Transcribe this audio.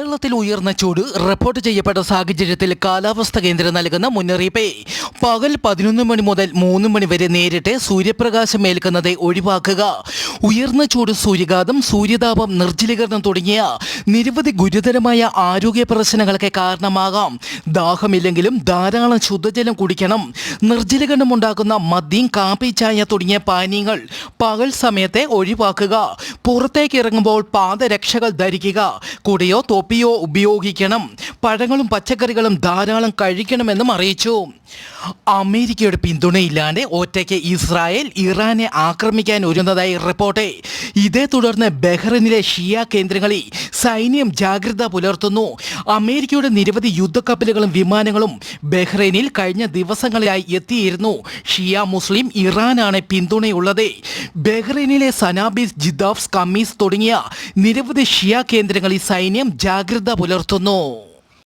കേരളത്തിൽ ഉയർന്ന ചൂട് റിപ്പോർട്ട് ചെയ്യപ്പെട്ട സാഹചര്യത്തിൽ കാലാവസ്ഥ കേന്ദ്രം നൽകുന്ന മുന്നറിയിപ്പ്. പകൽ പതിനൊന്ന് മണി മുതൽ മൂന്ന് മണി വരെ നേരിട്ട് സൂര്യപ്രകാശം ഏൽക്കുന്നത് ഒഴിവാക്കുക. ഉയർന്ന ചൂട് സൂര്യഘാതം സൂര്യതാപം നിർജലീകരണം തുടങ്ങിയ നിരവധി ഗുരുതരമായ ആരോഗ്യ പ്രശ്നങ്ങൾക്ക് കാരണമാകാം. ദാഹമില്ലെങ്കിലും ധാരാളം ശുദ്ധജലം കുടിക്കണം. നിർജലീകരണം ഉണ്ടാക്കുന്ന മദ്യം കാപ്പി ചായ തുടങ്ങിയ പാനീയങ്ങൾ പകൽ സമയത്തെ ഒഴിവാക്കുക. പുറത്തേക്ക് ഇറങ്ങുമ്പോൾ പാദരക്ഷകൾ ധരിക്കുക. കുടയോ തൊപ്പിയോ ഉപയോഗിക്കണം. പഴങ്ങളും പച്ചക്കറികളും ധാരാളം കഴിക്കണമെന്നും അറിയിച്ചു. അമേരിക്കയുടെ പിന്തുണയില്ലാതെ ഒറ്റയ്ക്ക് ഇസ്രായേൽ ഇറാനെ ആക്രമിക്കാൻ ഒരുങ്ങുന്നതായി റിപ്പോർട്ട്. ഇതേ തുടർന്ന് ബഹ്റിനിലെ ഷിയ കേന്ദ്രങ്ങളിൽ സൈന്യം ജാഗ്രത പുലർത്തുന്നു. അമേരിക്കയുടെ നിരവധി യുദ്ധക്കപ്പലുകളും വിമാനങ്ങളും ബഹ്റൈനിൽ കഴിഞ്ഞ ദിവസങ്ങളിലായി എത്തിയിരുന്നു. ഷിയ മുസ്ലിം ഇറാനാണ് പിന്തുണയുള്ളത്. ബഹ്റൈനിലെ സനാബിസ് ജിദാഫ്സ് കമ്മീസ് തുടങ്ങിയ നിരവധി ഷിയ കേന്ദ്രങ്ങളിൽ സൈന്യം ജാഗ്രത പുലർത്തുന്നു.